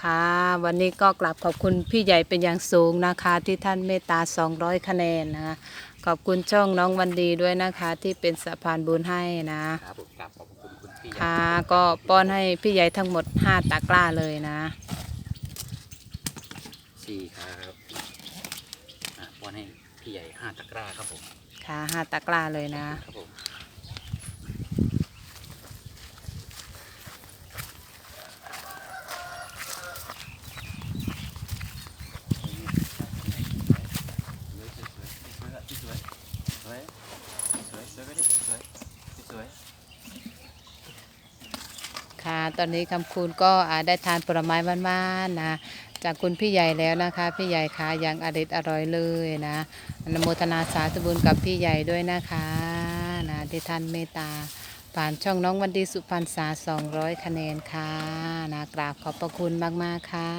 ค่ะ วันนี้ก็กลับขอบคุณพี่ใหญ่เป็นอย่างสูงนะคะ ที่ท่านเมตตา 200 คะแนนนะคะ ขอบคุณช่องน้องวันดีด้วยนะคะ ที่เป็นสะพานบุญให้นะ ครับผมกราบขอบคุณคุณพี่ค่ะ ก็ป้อนให้พี่ใหญ่ทั้งหมด 5 ตะกร้าเลยนะ สี่ครับอะป้อนให้พี่ใหญ่ห้าตะกร้าครับผมค่ะห้าตะกร้าเลยนะ ครับผมสวยสวยส วยสวยสวยสวยสวยค่ะตอนนี้คำคูณก็ได้ทานผลไม้บ้านๆนะจากคุณพี่ใหญ่แล้วนะคะ พี่ใหญ่คะยังอร่อยอร่อยเลยนะอนโมทนาสาธุบุญกับพี่ใหญ่ด้วยนะคะนะที่ท่านเมตตาผ่านช่องน้องวันดีสุพรรณษา200 คะแนนค่ะนะกราบขอบพระคุณมากๆค่ะ